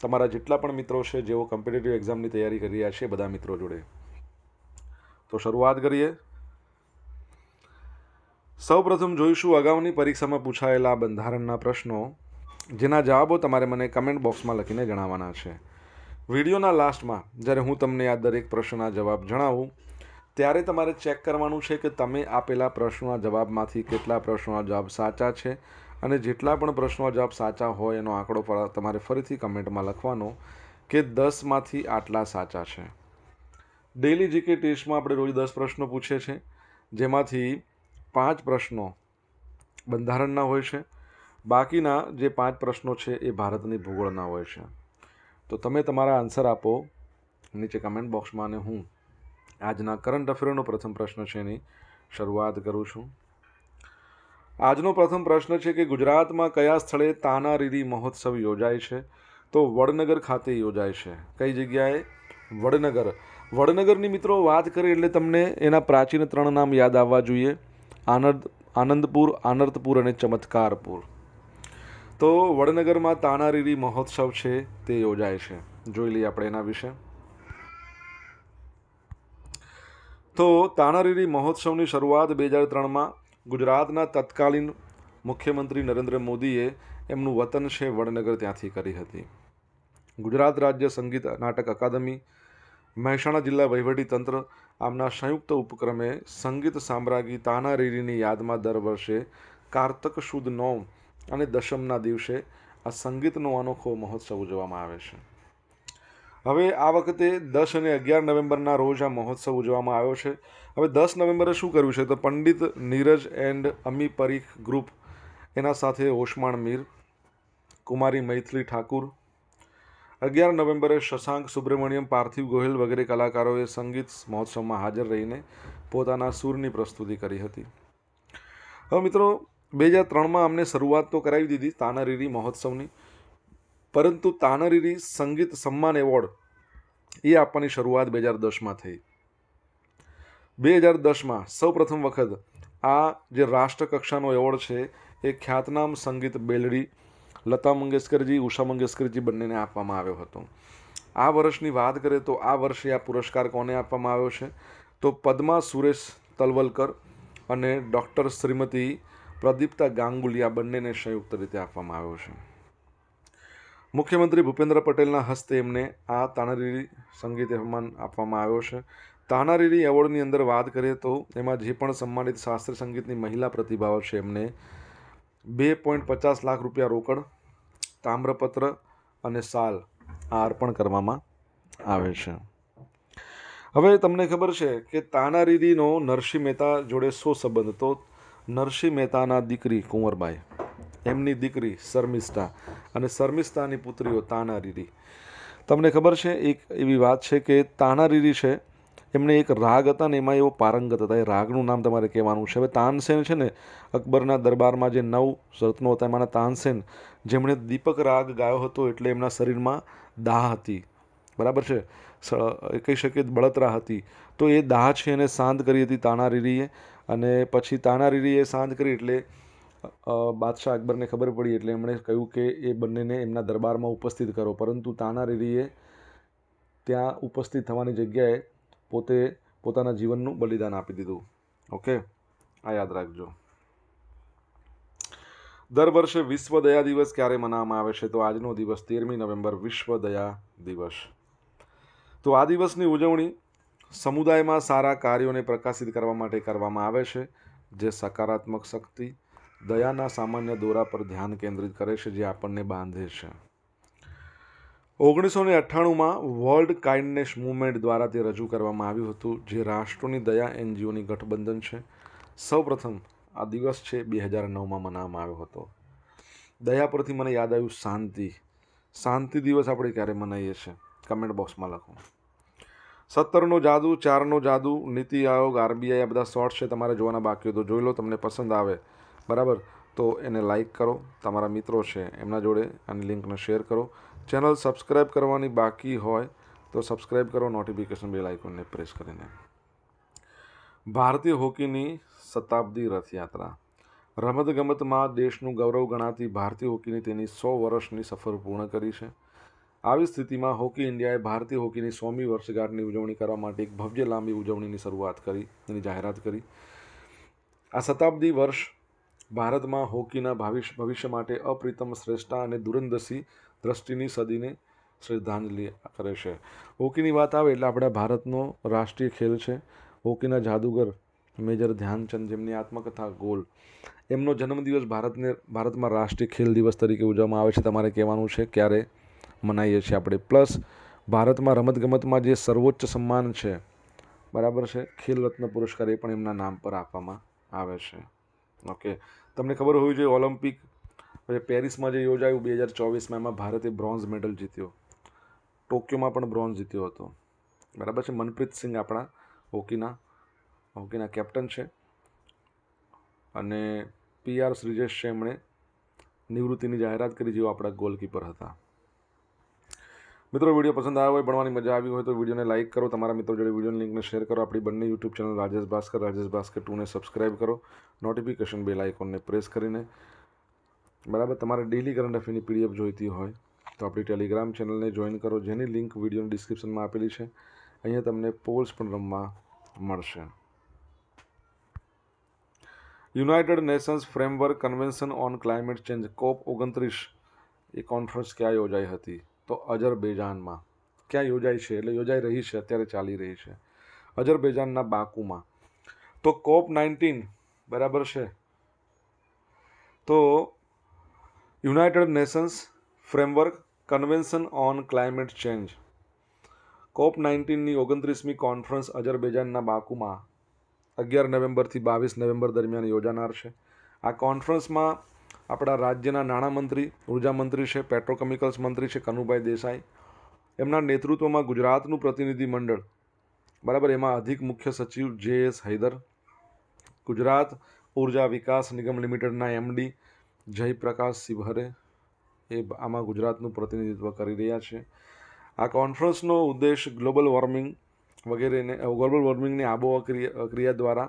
તમારા જેટલા પણ મિત્રો છે, જેઓ કોમ્પિટેટિવ એક્ઝામની તૈયારી કરી રહ્યા છે, બધા મિત્રો જોડે. તો શરૂઆત કરીએ. સૌપ્રથમ જોઈશું અગાઉની પરીક્ષામાં પૂછાયેલા બંધારણના પ્રશ્નો, જેના જવાબો તમારે મને કમેન્ટ બોક્સમાં લખીને જણાવવાના છે. વિડીયોના લાસ્ટમાં, જ્યારે હું તમને આ દરેક પ્રશ્નના જવાબ જણાવું, ત્યારે તમારે ચેક કરવાનું છે કે તમે આપેલા પ્રશ્નોના જવાબમાંથી કેટલા પ્રશ્નોના જવાબ સાચા છે અને જેટલા પણ પ્રશ્નો જવાબ સાચા હોય એનો આંકડો તમારે ફરીથી કમેન્ટમાં લખવાનો કે દસમાંથી આટલા સાચા છે. ડેલી જીકે ટેસ્ટમાં આપણે રોજ દસ પ્રશ્નો પૂછે છે જેમાંથી પાંચ પ્રશ્નો બંધારણના હોય છે. બાકીના જે પાંચ પ્રશ્નો છે એ ભારતની ભૂગોળના હોય છે. તો તમે તમારા આન્સર આપો નીચે કમેન્ટ બોક્સમાં અને હું આજના કરંટ અફેરનો પ્રથમ પ્રશ્ન છે એની શરૂઆત કરું છું. આજનો પ્રથમ પ્રશ્ન છે કે ગુજરાતમાં કયા સ્થળે તાનારીરી મહોત્સવ યોજાય છે? તો વડનગર ખાતે યોજાય છે. કઈ જગ્યાએ? વડનગર. વડનગરની મિત્રો વાત કરીએ એટલે તમને એના પ્રાચીન ત્રણ નામ યાદ આવવા જોઈએ. આનંદ, આનંદપુર, આનર્તપુર અને ચમત્કારપુર. તો વડનગરમાં તાનારીરી મહોત્સવ છે, તે યોજાય છે. જોઈ લઈએ આપણે એના વિશે. તો તાનારીરી મહોત્સવની શરૂઆત બે હજાર ત્રણમાં ગુજરાતના તત્કાલીન મુખ્યમંત્રી નરેન્દ્ર મોદીએ એમનું વતન છે વડનગર ત્યાંથી કરી હતી. ગુજરાત રાજ્ય સંગીત નાટક અકાદમી, મહેસાણા જિલ્લા વહીવટી તંત્ર આમના સંયુક્ત ઉપક્રમે સંગીત સામ્રાજ્ઞી તાનારીરીની યાદમાં દર વર્ષે કારતક સુદ નોમ અને દશમના દિવસે આ સંગીતનો અનોખો મહોત્સવ ઉજવવામાં આવે છે. હવે આ વખતે દસ અને અગિયાર નવેમ્બરના રોજ આ મહોત્સવ ઉજવવામાં આવ્યો છે. હવે દસ નવેમ્બરે શું કર્યું છે તો પંડિત નીરજ એન્ડ અમી પરીખ ગ્રુપ એના સાથે ઓસમાણ મીર, કુમારી મૈથિલી ઠાકુર, અગિયાર નવેમ્બરે શશાંક સુબ્રમણ્યમ, પાર્થિવ ગોહિલ વગેરે કલાકારોએ સંગીત મહોત્સવમાં હાજર રહીને પોતાના સૂરની પ્રસ્તુતિ કરી હતી. હવે મિત્રો, બે હજાર ત્રણમાં અમને શરૂઆત તો કરાવી દીધી તાનારીરી મહોત્સવની. પરંતુ તાનરીરી સંગીત સન્માન એવોર્ડ એ આપવાની શરૂઆત બે હજાર દસમાં થઈ. બે હજાર દસમાં સૌ પ્રથમ વખત આ જે રાષ્ટ્રકક્ષાનો એવોર્ડ છે એ ખ્યાતનામ સંગીત બેલડી લતા મંગેશકરજી, ઉષા મંગેશકરજી બંનેને આપવામાં આવ્યો હતો. આ વર્ષની વાત કરીએ તો આ વર્ષે આ પુરસ્કાર કોને આપવામાં આવ્યો છે? તો પદ્મા સુરેશ તલવલકર અને ડૉક્ટર શ્રીમતી પ્રદીપ્તા ગાંગુલિયા બંનેને સંયુક્ત રીતે આપવામાં આવ્યો છે. મુખ્યમંત્રી ભૂપેન્દ્ર પટેલના હસ્તે એમને આ તાનારીરી સંગીત સન્માન આપવામાં આવ્યો છે. તાનારીરી એવોર્ડની અંદર વાત કરીએ તો એમાં જે પણ સન્માનિત શાસ્ત્રીય સંગીતની મહિલા પ્રતિભાઓ છે એમને બે પોઈન્ટ પચાસ લાખ રૂપિયા રોકડ, તામ્રપત્ર અને સાલ આ અર્પણ કરવામાં આવે છે. હવે તમને ખબર છે કે તાનારીરીનો નરસિંહ મહેતા જોડે શું સંબંધ? તો નરસિંહ મહેતાના દીકરી કુંવરબાઈ. એમની દીકરી શર્મિષ્ઠા અને શર્મિષ્ઠાની પુત્રીઓ તાનારીરી તમને ખબર છે, એક એવી વાત છે કે તાનારીરી છે એમને એક રાગ હતા ને એમાં એવો પારંગત હતા. એ રાગનું નામ તમારે કહેવાનું છે. હવે તાનસેન છે ને, અકબરના દરબારમાં જે નવ રત્નો હતા, એમાંના તાનસેન, જેમણે દીપક રાગ ગાયો હતો એટલે એમના શરીરમાં દાહ હતી. બરાબર છે? કહી શકીએ બળતરા હતી. તો એ દાહ છે એને શાંત કરી હતી તાનારીરીએ અને પછી તાનારીરીએ શાંત કરી એટલે બાદશાહ અકબરને ખબર પડી એટલે એમણે કહ્યું કે એ બંનેને એમના દરબારમાં ઉપસ્થિત કરો. પરંતુ તાનારીરીએ ત્યાં ઉપસ્થિત થવાની જગ્યાએ પોતે પોતાના જીવનનું બલિદાન આપી દીધું. ઓકે? આ યાદ રાખજો. દર વર્ષે વિશ્વ દયા દિવસ ક્યારે મનાવવામાં આવે છે? તો આજનો દિવસ તેરમી નવેમ્બર વિશ્વ દયા દિવસ. તો આ દિવસની ઉજવણી સમુદાયમાં સારા કાર્યોને પ્રકાશિત કરવા માટે કરવામાં આવે છે, જે સકારાત્મક શક્તિ દયાના સામાન્ય દોરા પર ધ્યાન કેન્દ્રિત કરે છે, જે આપણને બાંધે છે. ઓગણીસો ને અઠ્ઠાણુંમાં વર્લ્ડ કાઇન્ડનેસ મુવમેન્ટ દ્વારા તે રજૂ કરવામાં આવ્યું હતું, જે રાષ્ટ્રોની દયા એનજીઓની ગઠબંધન છે. સૌપ્રથમ આ દિવસ છે બે હજાર નવમાં મનાવવામાં આવ્યો હતો. દયા પરથી મને યાદ આવ્યું શાંતિ. શાંતિ દિવસ આપણે ક્યારે મનાવીએ છીએ? કમેન્ટ બોક્સમાં લખો. સત્તરનો જાદુ, ચારનો જાદુ, નીતિ આયોગ, આરબીઆઈ, આ બધા શોર્ટ્સ છે, તમારે જોવાના બાકી તો જોઈ લો, તમને પસંદ આવે. બરાબર? તો એને લાઈક કરો, તમારા મિત્રો છે એમના જોડે આની લિંકને શેર કરો. ચેનલ સબસ્ક્રાઈબ કરવાની બાકી હોય તો સબસ્ક્રાઈબ કરો નોટિફિકેશન બેલ આઇકોનને પ્રેસ કરીને. ભારતીય હોકીની શતાબ્દી રથયાત્રા. રમતગમતમાં દેશનું ગૌરવ ગણાતી ભારતીય હોકીની તેની સો વર્ષની સફર પૂર્ણ કરી છે. આવી સ્થિતિમાં હોકી ઇન્ડિયાએ ભારતીય હોકીની સોમી વર્ષગાંઠની ઉજવણી કરવા માટે એક ભવ્ય લાંબી ઉજવણીની શરૂઆત કરી, એની જાહેરાત કરી. આ શતાબ્દી વર્ષ ભારતમાં હોકીના ભાવિષ્ય ભવિષ્ય માટે અપ્રિતમ શ્રેષ્ઠતા અને દુરંદસી દ્રષ્ટિની સદીને શ્રદ્ધાંજલિ કરે છે. હોકીની વાત આવે એટલે આપણા ભારતનો રાષ્ટ્રીય ખેલ છે. હોકીના જાદુગર મેજર ધ્યાનચંદ જેમની આત્મકથા ગોલ. એમનો જન્મદિવસ ભારતને, ભારતમાં રાષ્ટ્રીય ખેલ દિવસ તરીકે ઉજવવામાં આવે છે. તમારે કહેવાનું છે ક્યારે? મનાવીએ છીએ આપણે. પ્લસ, ભારતમાં રમતગમતમાં જે સર્વોચ્ચ સન્માન છે, બરાબર છે? ખેલ રત્ન પુરસ્કાર એ પણ એમના નામ પર આપવામાં આવે છે. ઓકે. તમને ખબર હોવી જોઈએ ઓલિમ્પિક પેરિસમાં જે યોજાયું બે હજાર ચોવીસમાં, એમાં ભારતે બ્રોન્ઝ મેડલ જીત્યો. ટોક્યોમાં પણ બ્રોન્ઝ જીત્યો હતો. બરાબર છે? મનપ્રીત સિંહ આપણા હોકીના હોકીના કેપ્ટન છે. અને પી આર શ્રીજેશ છે એમણે નિવૃત્તિની જાહેરાત કરી, જેઓ આપણા ગોલકીપર હતા. મિત્રો, વીડિયો પસંદ આવ્યો હોય, ભણવાની મજા આવી હોય તો વિડીયોને લાઇક કરો. તમારા મિત્રો જોડે વિડીયોની લિંકને શેર કરો. આપણી બંને યુટ્યુબ ચેનલ રાજેશ ભાસ્કર રાજેશ ભાસ્કર ટુને સબસ્ક્રાઇબ કરો. નોટિફિકેશન બેલ આઇકોનને પ્રેસ કરીને. બરાબર, તમારે ડેલી કરંટ અફેરની પીડીએફ જોઈતી હોય તો આપણી ટેલિગ્રામ ચેનલને જોઈન કરો. જેની લિંક વિડીયોની ડિસ્ક્રિપ્શનમાં આપેલી છે. અહીંયા તમને પોલ્સ પણ રમવા મળશે. United Nations Framework Convention on Climate Change COP ઓગણત્રીસ એ કોન્ફરન્સ ક્યાં યોજાઈ હતી? તો અજરબેજાનમાં ક્યાં યોજાઈ છે? એટલે યોજાઈ રહી છે, અત્યારે ચાલી રહી છે. અજરબેજાનના બાકુમાં. તો કોપ નાઇન્ટીન, બરાબર છે? તો United Nations Framework Convention on Climate Change. COP નાઇન્ટીનની ઓગણત્રીસમી કોન્ફરન્સ અજરબેજાનના બાકુમાં અગિયાર નવેમ્બરથી બાવીસ નવેમ્બર દરમિયાન યોજાનાર છે. આ કોન્ફરન્સમાં આપણા રાજ્યના નાણામંત્રી, ઉર્જામંત્રી છે, પેટ્રોકેમિકલ્સ મંત્રી છે, કનુભાઈ દેસાઈ. એમના નેતૃત્વમાં ગુજરાતનું પ્રતિનિધિ મંડળ. બરાબર, એમાં અધિક મુખ્ય સચિવ જે એસ હૈદર, ગુજરાત ઊર્જા વિકાસ નિગમ લિમિટેડના એમડી જયપ્રકાશ શિવહરે એ આમાં ગુજરાતનું પ્રતિનિધિત્વ કરી રહ્યા છે. આ કોન્ફરન્સનો ઉદ્દેશ ગ્લોબલ વોર્મિંગ વગેરેને ગ્લોબલ વોર્મિંગની આબોહવા ક્રિયા દ્વારા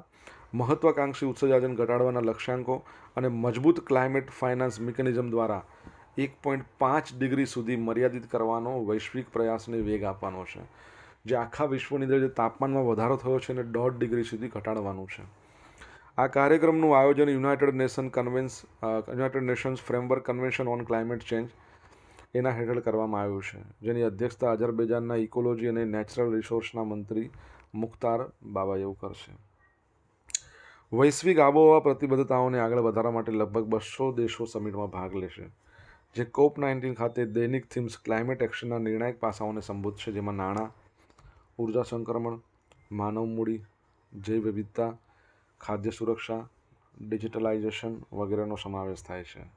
મહત્વાકાંક્ષી ઉત્સર્જન ઘટાડવાના લક્ષ્યાંકો અને મજબૂત ક્લાઇમેટ ફાઇનાન્સ મિકેનિઝમ દ્વારા એક પોઈન્ટ પાંચ ડિગ્રી સુધી મર્યાદિત કરવાનો વૈશ્વિક પ્રયાસને વેગ આપવાનો છે. જે આખા વિશ્વની અંદર જે તાપમાનમાં વધારો થયો છે એને દોઢ ડિગ્રી સુધી ઘટાડવાનું છે. આ કાર્યક્રમનું આયોજન United Nation convenes United Nations Framework Convention on Climate Change એના હેઠળ કરવામાં આવ્યું છે. જેની અધ્યક્ષતા અજરબેજાનના ઇકોલોજી અને નેચરલ રિસોર્સના મંત્રી મુખ્તાર બાબાયેવ કરશે. વૈશ્વિક આબોહવા પ્રતિબદ્ધતાઓને આગળ વધારવા માટે લગભગ બસો દેશો સમિટમાં ભાગ લેશે. જે કોપ નાઇન્ટીન ખાતે દૈનિક થીમ્સ ક્લાઇમેટ એક્શનના નિર્ણાયક પાસાઓને સંબોધશે, જેમાં નાણાં, ઊર્જા સંક્રમણ, માનવ મૂડી, જૈવ વિવિધતા, ખાદ્ય સુરક્ષા, ડિજિટલાઇઝેશન વગેરેનો સમાવેશ થાય છે.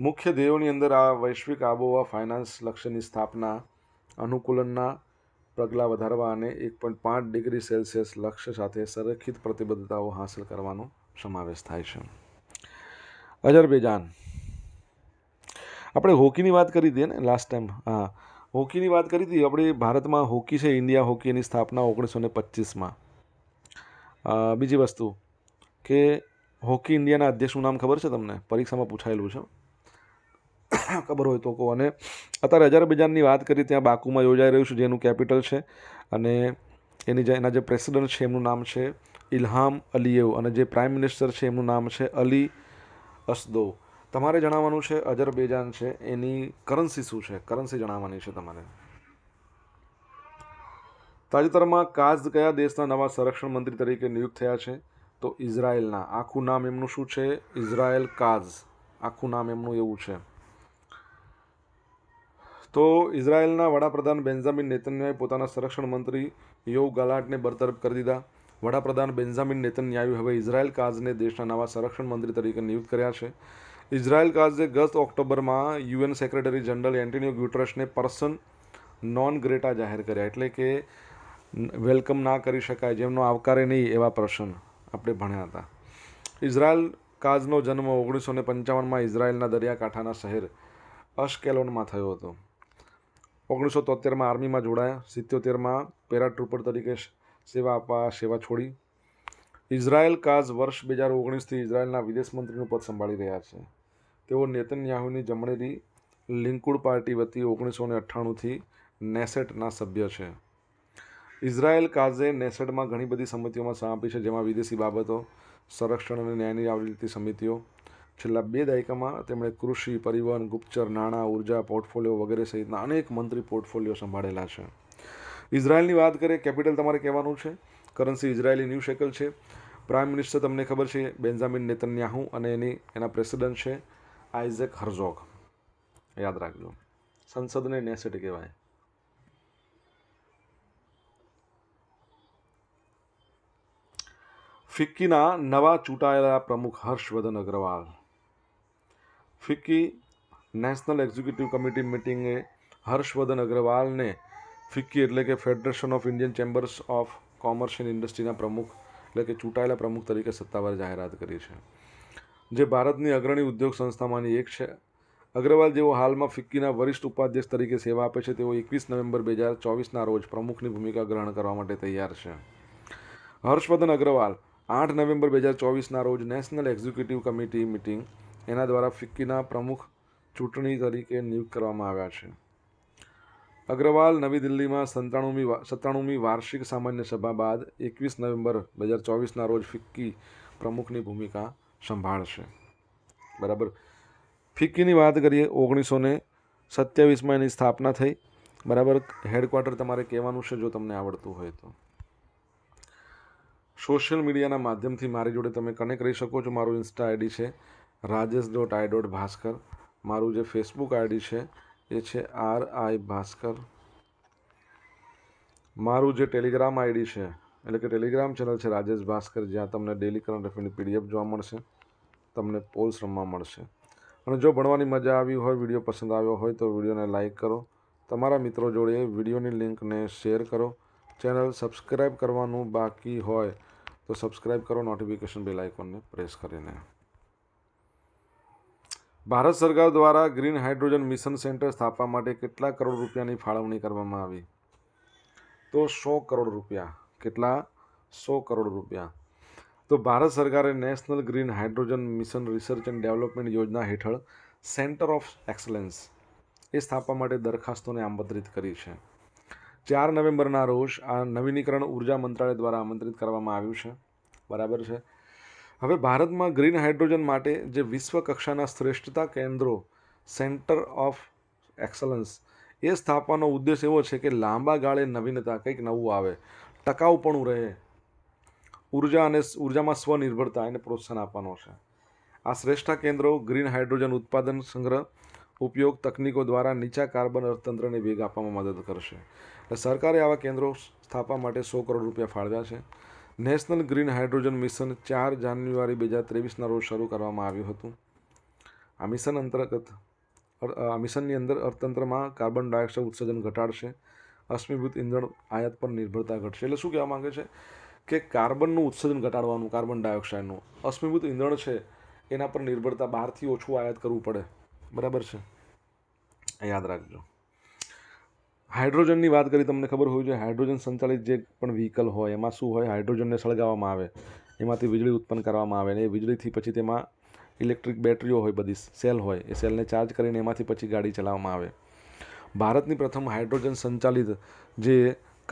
મુખ્ય ધ્યેયોની અંદર આ વૈશ્વિક આબોહવા ફાઇનાન્સ લક્ષ્યની સ્થાપના, અનુકૂલનના પગલાં વધારવા અને એક પોઈન્ટ પાંચ ડિગ્રી સેલ્સિયસ લક્ષ્ય સાથે સંરક્ષિત પ્રતિબદ્ધતાઓ હાંસલ કરવાનો સમાવેશ થાય છે. અજરબેજાન આપણે હોકીની વાત કરી હતી ને લાસ્ટ ટાઈમ હા. હોકીની વાત કરી હતી. આપણે ભારતમાં હોકી છે, ઇન્ડિયા હોકીની સ્થાપના ઓગણીસો ને પચીસમાં. બીજી વસ્તુ કે હોકી ઇન્ડિયાના અધ્યક્ષનું નામ ખબર છે તમને? પરીક્ષામાં પૂછાયેલું છે. ખબર હોય તો કહો. અને અત્યારે અજરબૈજાનની વાત કરી, ત્યાં બાકુમાં યોજાઈ રહ્યું છે, જેનું કેપિટલ છે. અને એની જે, એના જે પ્રેસિડન્ટ છે, એમનું નામ છે ઇલ્હામ અલીયેવ અને જે પ્રાઇમ મિનિસ્ટર છે, એમનું નામ છે અલી અસદો. તમારે જણાવવાનું છે અજરબૈજાન છે, એની કરન્સી શું છે? કરન્સી જણાવવાની છે તમારે. તાજેતરમાં કાઝ કયા દેશના નવા સંરક્ષણ મંત્રી તરીકે નિયુક્ત થયા છે? તો ઇઝરાયલના. આખું નામ એમનું શું છે? Israel Katz. આખું નામ એમનું એવું છે. તો ઇઝરાયેલના વડાપ્રધાન બેન્ઝામિન નેતન્યાએ પોતાના સંરક્ષણ મંત્રી યોવ ગલાટને બરતરફ કરી દીધા. વડાપ્રધાન બેન્ઝામિન નેતન્યાહુએ હવે ઇઝરાયેલ કાઝને દેશના નવા સંરક્ષણ મંત્રી તરીકે નિયુક્ત કર્યા છે. ઇઝરાયેલ કાઝે ગત ઓક્ટોબરમાં યુએન સેક્રેટરી જનરલ એન્ટોનિયો ગ્યુટરસને પર્સન નોન ગ્રેટા જાહેર કર્યા એટલે કે વેલકમ ના કરી શકાય જેમનો આવકારે નહીં એવા પ્રશ્ન આપણે ભણ્યા હતા. ઇઝરાયલ કાઝનો જન્મ ઓગણીસો ને પંચાવનમાં ઇઝરાયેલના દરિયાકાંઠાના શહેર અશકેલોનમાં થયો હતો. ઓગણીસો તોતેરમાં આર્મીમાં જોડાયા. સિત્યોતેરમાં પેરાટ્રુપર તરીકે સેવા આપવા, સેવા છોડી. ઇઝરાયલ કાઝ વર્ષ બે હજાર ઓગણીસથી ઇઝરાયલના વિદેશ મંત્રીનું પદ સંભાળી રહ્યા છે. તેઓ નેતન્યાહુની જમણેરી લિંકુડ પાર્ટી વતી ઓગણીસો ને અઠ્ઠાણુંથી નેસેટના સભ્ય છે. ઇઝરાયલ કાઝે નેસેટમાં ઘણી બધી સમિતિઓમાં સહ આપી છે, જેમાં વિદેશી બાબતો, સંરક્ષણ અને ન્યાયની આવડતી સમિતિઓ છેલ્લા બે દાયકામાં તેમણે કૃષિ, પરિવહન, ગુપ્તચર, નાણાં, ઊર્જા, પોર્ટફોલિયો વગેરે સહિતના અનેક મંત્રી પોર્ટફોલિયો સંભાળેલા છે. ઇઝરાયલની વાત કરીએ, કેપિટલ તમારે કહેવાનું છે? કરન્સી ઇઝરાયલી ન્યૂ શેકલ છે. પ્રાઇમ મિનિસ્ટર તમને ખબર છે બેન્ઝામિન નેતન્યાહુ અને એની, એના પ્રેસિડન્ટ છે, આઇઝેક હર્ઝોગ. યાદ રાખજો. સંસદને નેસેટ કહેવાય. ફિક્કીના નવા ચૂંટાયેલા પ્રમુખ Harshvardhan Agrawal. FICCI National Executive Committee મિટિંગે Harshvardhan અગ્રવાલને ફિક્કી એટલે કે Federation of Indian Chambers of Commerce and ઇન્ડસ્ટ્રીના પ્રમુખ એટલે કે ચૂંટાયેલા પ્રમુખ તરીકે સત્તાવાર જાહેરાત કરી છે. જે ભારતની અગ્રણી ઉદ્યોગ સંસ્થામાંની એક છે. અગ્રવાલ જેઓ હાલમાં ફિક્કીના વરિષ્ઠ ઉપાધ્યક્ષ તરીકે સેવા આપે છે, તેઓ એકવીસ નવેમ્બર બે હજાર ચોવીસના રોજ પ્રમુખની ભૂમિકા ગ્રહણ કરવા માટે તૈયાર છે. હર્ષવર્ધન અગ્રવાલ આઠ નવેમ્બર બે હજાર ચોવીસના રોજ નેશનલ એક્ઝિક્યુટિવ કમિટી મિટિંગ એના દ્વારા ફિક્કીના પ્રમુખ ચૂંટણી તરીકે નિયુક્ત કરવામાં આવ્યા છે. અગ્રવાલ નવી દિલ્હીમાં સત્તાણુમી સત્તાણુંમી વાર્ષિક સામાન્ય સભા બાદ એકવીસ નવેમ્બર બે હજાર ચોવીસના રોજ ફિક્કી પ્રમુખની ભૂમિકા સંભાળશે. બરાબર. ફિક્કીની વાત કરીએ, ઓગણીસો ને સત્યાવીસમાં એની સ્થાપના થઈ. બરાબર. હેડક્વાર્ટર તમારે કહેવાનું છે જો તમને આવડતું હોય તો. સોશિયલ મીડિયાના માધ્યમથી મારી જોડે તમે કનેક્ટ રહી શકો છો. મારું ઇન્સ્ટા આઈડી છે Rajesh dot I dot Bhaskar મારું જે ફેસબુક આઈડી છે, એ છે આર આઈ ભાસ્કર. મારું જે ટેલિગ્રામ આઈડી છે, એટલે કે ટેલિગ્રામ ચેનલ છે રાજેશ ભાસ્કર જ્યાં તમને ડેલી કરંટ અફેરની પીડીએફ જોવા મળશે, તમને પોલ્સ રમવા મળશે. અને જો ભણવાની મજા આવી હોય વીડિયો પસંદ આવ્યો હોય, તો વિડીયોને લાઇક કરો. તમારા મિત્રો જોડે વિડીયોની લિંકને શેર કરો. ચેનલ સબસ્ક્રાઈબ કરવાનું બાકી હોય, તો સબસ્ક્રાઈબ કરો નોટિફિકેશન બેલ આઇકોનને પ્રેસ કરીને. ભારત સરકાર દ્વારા ગ્રીન હાઇડ્રોજન મિશન સેન્ટર સ્થાપવા માટે કેટલા કરોડ રૂપિયાની ફાળવણી કરવામાં આવી? તો સો કરોડ રૂપિયા. કેટલા? સો કરોડ રૂપિયા. તો ભારત સરકારે National Green Hydrogen Mission research and development યોજના હેઠળ સેન્ટર ઓફ એક્સલન્સ એ સ્થાપવા માટે દરખાસ્તોને આમંત્રિત કરી છે. ચાર નવેમ્બરના રોજ આ નવીનીકરણ ઊર્જા મંત્રાલય દ્વારા આમંત્રિત કરવામાં આવ્યું છે. બરાબર છે? હવે ભારતમાં ગ્રીન હાઇડ્રોજન માટે જે વિશ્વ કક્ષાના શ્રેષ્ઠતા કેન્દ્રો, સેન્ટર ઓફ એક્સલન્સ, એ સ્થાપવાનો ઉદ્દેશ એવો છે કે લાંબા ગાળે નવીનતા, કંઈક નવું આવે ટકાઉપણું રહે, ઊર્જા અને ઉર્જામાં સ્વનિર્ભરતા એને પ્રોત્સાહન આપવાનો છે. આ શ્રેષ્ઠ કેન્દ્રો ગ્રીન હાઇડ્રોજન ઉત્પાદન સંગ્રહ, ઉપયોગ તકનીકો દ્વારા નીચા કાર્બન અર્થતંત્રને વેગ આપવામાં મદદ કરશે. સરકારે આવા કેન્દ્રો સ્થાપવા માટે સો કરોડ રૂપિયા ફાળવ્યા છે. નેશનલ ગ્રીન હાઇડ્રોજન મિશન ચાર જાન્યુઆરી બે હજાર ત્રેવીસના રોજ શરૂ કરવામાં આવ્યું હતું. આ મિશન અંતર્ગત આ મિશનની અંદર અર્થતંત્રમાં કાર્બન ડાયોક્સાઇડ ઉત્સર્જન ઘટાડશે, અશ્મિભૂત ઇંધણ આયાત પર નિર્ભરતા ઘટશે. એટલે શું કહેવા માગે છે કે કાર્બનનું ઉત્સર્જન ઘટાડવાનું, કાર્બન ડાયોક્સાઇડનું, અશ્મિભૂત ઇંધણ છે એના પર નિર્ભરતા બહારથી ઓછું આયાત કરવું પડે. બરાબર છે? યાદ રાખજો. હાઇડ્રોજનની વાત કરી, તમને ખબર હોવી જોઈએ, હાઇડ્રોજન સંચાલિત જે પણ વ્હીકલ હોય, એમાં શું હોય, હાઇડ્રોજનને સળગાવવામાં આવે, એમાંથી વીજળી ઉત્પન્ન કરવામાં આવે અને એ વીજળીથી પછી તેમાં ઇલેક્ટ્રિક બેટરીઓ હોય, બધી સેલ હોય, એ સેલને ચાર્જ કરીને એમાંથી પછી ગાડી ચલાવવામાં આવે. ભારતની પ્રથમ હાઇડ્રોજન સંચાલિત જે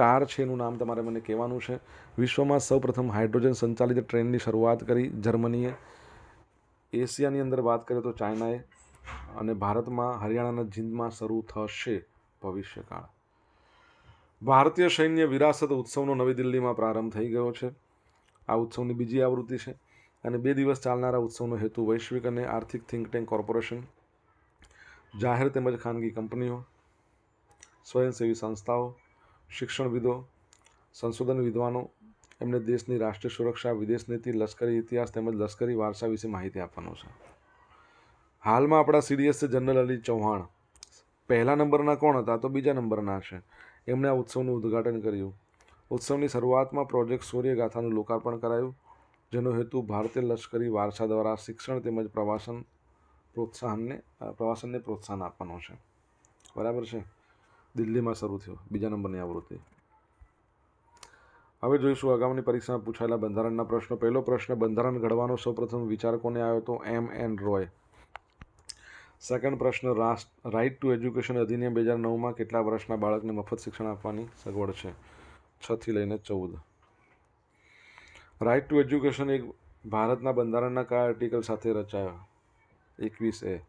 કાર છે, એનું નામ તમારે મને કહેવાનું છે. વિશ્વમાં સૌપ્રથમ હાઇડ્રોજન સંચાલિત ટ્રેનની શરૂઆત કરી, જર્મનીએ એશિયાની અંદર વાત કરીએ તો ચાઇનાએ, અને ભારતમાં હરિયાણાના જીંદમાં શરૂ થશે ભવિષ્યકાળ. ભારતીય સૈન્ય વિરાસત ઉત્સવનો નવી દિલ્હીમાં પ્રારંભ થઈ ગયો છે. આ ઉત્સવની બીજી આવૃત્તિ છે અને બે દિવસ ચાલનારા ઉત્સવનો હેતુ વૈશ્વિક અને આર્થિક થિંક ટેન્ક કોર્પોરેશન જાહેર તેમજ ખાનગી કંપનીઓ, સ્વયંસેવી સંસ્થાઓ, શિક્ષણવિદો, સંશોધન વિદ્વાનો, એમને દેશની રાષ્ટ્રીય સુરક્ષા, વિદેશ નીતિ, લશ્કરી ઇતિહાસ તેમજ લશ્કરી વારસા વિશે માહિતી આપવાનો છે. હાલમાં આપણા સીડીએસ જનરલ અલી ચૌહાણ પહેલા નંબરના કોણ હતા તો બીજા નંબરના છે. એમણે આ ઉત્સવનું ઉદ્ઘાટન કર્યું. ઉત્સવની શરૂઆતમાં પ્રોજેક્ટ સૂર્યગાથાનું લોકાર્પણ કરાયું, જેનો હેતુ ભારતીય લશ્કરી વારસા દ્વારા શિક્ષણ તેમજ પ્રવાસન પ્રોત્સાહનને પ્રવાસનને પ્રોત્સાહન આપવાનો છે. બરાબર છે? દિલ્હીમાં શરૂ થયો. બીજા નંબરની આવૃત્તિ. હવે જોઈશું આગામીની પરીક્ષામાં પૂછાયેલા બંધારણના પ્રશ્નો. પહેલો પ્રશ્ન, બંધારણ ઘડવાનો સૌપ્રથમ વિચાર કોને આવ્યો તો એમ એન રોય. સેકન્ડ પ્રશ્ન, રાષ્ટ્ર રાઇટ ટુ એજ્યુકેશન અધિનિયમ બે હજાર નવમાં કેટલા વર્ષના બાળકને મફત શિક્ષણ આપવાની સગવડ છે? છથી લઈને ચૌદ. રાઇટ ટુ એજ્યુકેશન એક ભારતના બંધારણના કયા આર્ટિકલ સાથે રચાયો? એકવીસ એ.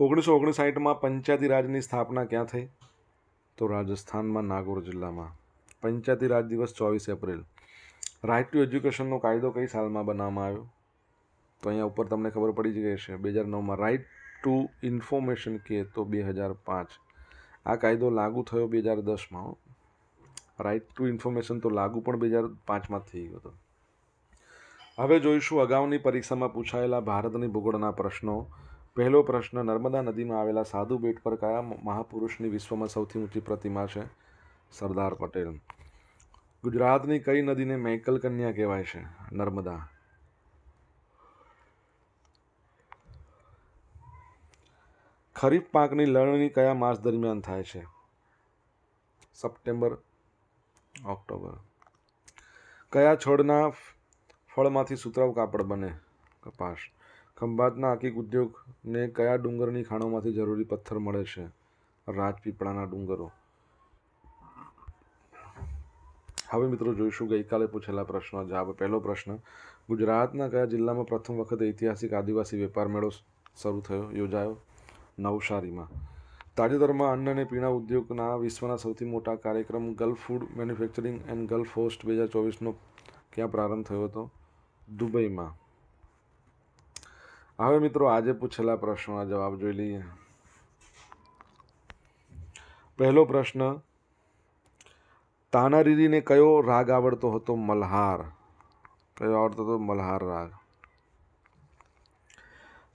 ઓગણીસો ઓગણસાઠમાં પંચાયતી રાજની સ્થાપના ક્યાં થઈ? તો રાજસ્થાનમાં, નાગોર જિલ્લામાં. પંચાયતી રાજ દિવસ ચોવીસ એપ્રિલ. રાઇટ ટુ એજ્યુકેશનનો કાયદો કઈ સાલમાં બનાવવામાં આવ્યો? તો અહીંયા ઉપર તમને ખબર પડી જ ગઈ છે બે હજાર નવમાં રાઇટ ટુ ઇન્ફોર્મેશન કે તો બે હજાર પાંચ આ કાયદો લાગુ થયો બે હજાર દસમાં રાઇટ ટુ ઇન્ફોર્મેશન તો લાગુ પણ બે હજાર પાંચમાં થઈ ગયો હતો. હવે જોઈશું અગાઉની પરીક્ષામાં પૂછાયેલા ભારતની ભૂગોળના પ્રશ્નો. પહેલો પ્રશ્ન, નર્મદા નદીમાં આવેલા સાધુ બેટ પર કયા મહાપુરુષની વિશ્વમાં સૌથી ઊંચી પ્રતિમા છે? સરદાર પટેલ. ગુજરાતની કઈ નદીને મૈકલ કન્યા કહેવાય છે? નર્મદા. ખરીફ પાકની લણણી કયા માસ દરમિયાન થાય છે? September, October. કયા છોડના ફળમાંથી સુતરાઉ કાપડ બને? કપાસ. ખંભાતના આકીક ઉદ્યોગને કયા ડુંગરની ખાણોમાંથી જરૂરી પથ્થર મળે છે? રાજપીપળાના ડુંગરો. હવે મિત્રો જોઈશું ગઈકાલે પૂછેલા પ્રશ્નો. જવાબ પહેલો પ્રશ્ન. ગુજરાતના કયા જિલ્લામાં પ્રથમ વખત ઐતિહાસિક આદિવાસી વેપાર મેળો શરૂ થયો? યોજાયો નવસારીમાં. તાજેતરમાં અન્ન અને પીણા ઉદ્યોગના વિશ્વના સૌથી મોટા કાર્યક્રમ Gulf Food Manufacturing and Gulf Host બે હજાર ચોવીસનો ક્યાં પ્રારંભ થયો હતો? દુબઈમાં. હવે મિત્રો આજે પૂછેલા પ્રશ્નોના જવાબ જોઈ લઈએ. પહેલો પ્રશ્ન તાનારીરીને કયો રાગ આવડતો હતો? મલ્હાર. કયો આવડતો હતો? મલ્હાર રાગ.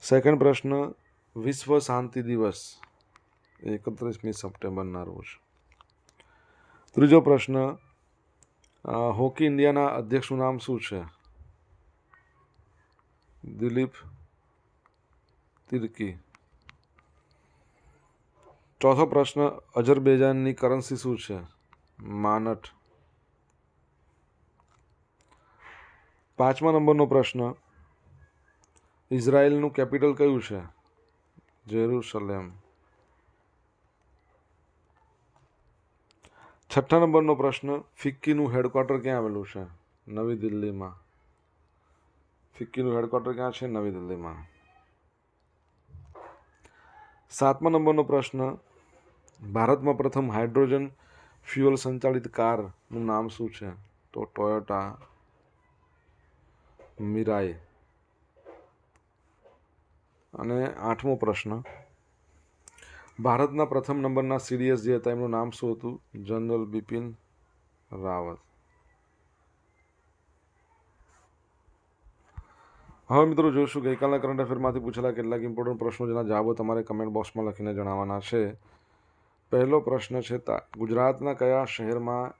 સેકન્ડ પ્રશ્ન, વિશ્વ શાંતિ દિવસ એકત્રીસમી સપ્ટેમ્બરના રોજ. ત્રીજો પ્રશ્ન હોકી ઇન્ડિયાના અધ્યક્ષનું નામ શું છે? દિલીપ તિર્કી. ચોથો પ્રશ્ન અજરબેજાનની કરન્સી શું છે? માનટ પાંચમા નંબરનો પ્રશ્ન. ઇઝરાયલનું કેપિટલ કયું છે? જેરુસલેમ. છઠ્ઠા નંબરનો પ્રશ્ન, ફિક્કીનું હેડક્વાર્ટર ક્યાં આવેલું છે? નવી દિલ્હીમાં. ફિક્કીનું હેડક્વાર્ટર ક્યાં છે? નવી દિલ્હીમાં. સાતમા નંબરનો પ્રશ્ન, ભારતમાં પ્રથમ હાઇડ્રોજન ફ્યુઅલ સંચાલિત કારનું નામ શું છે? તો ટોયોટા મિરાય અને આઠમો પ્રશ્ન. ભારતના પ્રથમ નંબરના સીડીએસ જે હતા એમનું નામ શું હતું? જનરલ બિપિન રાવત. હવે મિત્રો જોઈશું, ગઈકાલના કરંટ અફેરમાંથી પૂછેલા કેટલાક ઇમ્પોર્ટન્ટ પ્રશ્નો, જેના જવાબો તમારે કમેન્ટ બોક્સમાં લખીને જણાવવાના છે. પહેલો પ્રશ્ન છે ગુજરાતના કયા શહેરમાં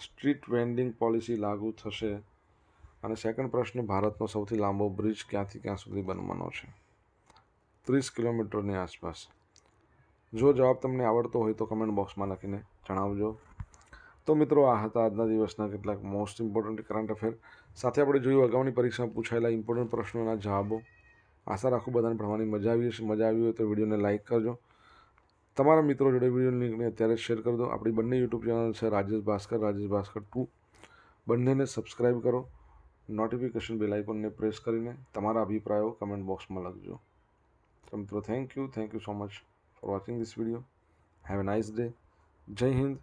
સ્ટ્રીટ વેન્ડિંગ પોલિસી લાગુ થશે? અને સેકન્ડ પ્રશ્ન, ભારતનો સૌથી લાંબો બ્રિજ ક્યાંથી ક્યાં સુધી બનવાનો છે? ત્રીસ કિલોમીટરની આસપાસ. જો જવાબ તમને આવડતો હોય તો કમેન્ટ બોક્સમાં લખીને જણાવજો. તો મિત્રો, આ હતા આજના દિવસના કેટલાક મોસ્ટ ઇમ્પોર્ટન્ટ કરંટ અફેર સાથે આપણે જોયું, અગાઉની પરીક્ષામાં પૂછાયેલા ઇમ્પોર્ટન્ટ પ્રશ્નોના જવાબો. આશા રાખું બધાને ભણવાની મજા આવી મજા આવી હોય તો વિડીયોને લાઇક કરજો. તમારા મિત્રો જોડે વીડિયો લિંકને અત્યારે શેર કરી દો આપણી બંને યુટ્યુબ ચેનલ છે રાજેશ ભાસ્કર રાજેશ ભાસ્કર ટુ. બંનેને સબસ્ક્રાઈબ કરો. નોટિફિકેશન બેલ આઇકોનને પ્રેસ કરીને તમારા અભિપ્રાયો કમેન્ટ બોક્સમાં લખજો. તો મિત્રો thank you thank you so much for watching this video have a nice day Jai Hind,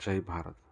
Jai Bharat.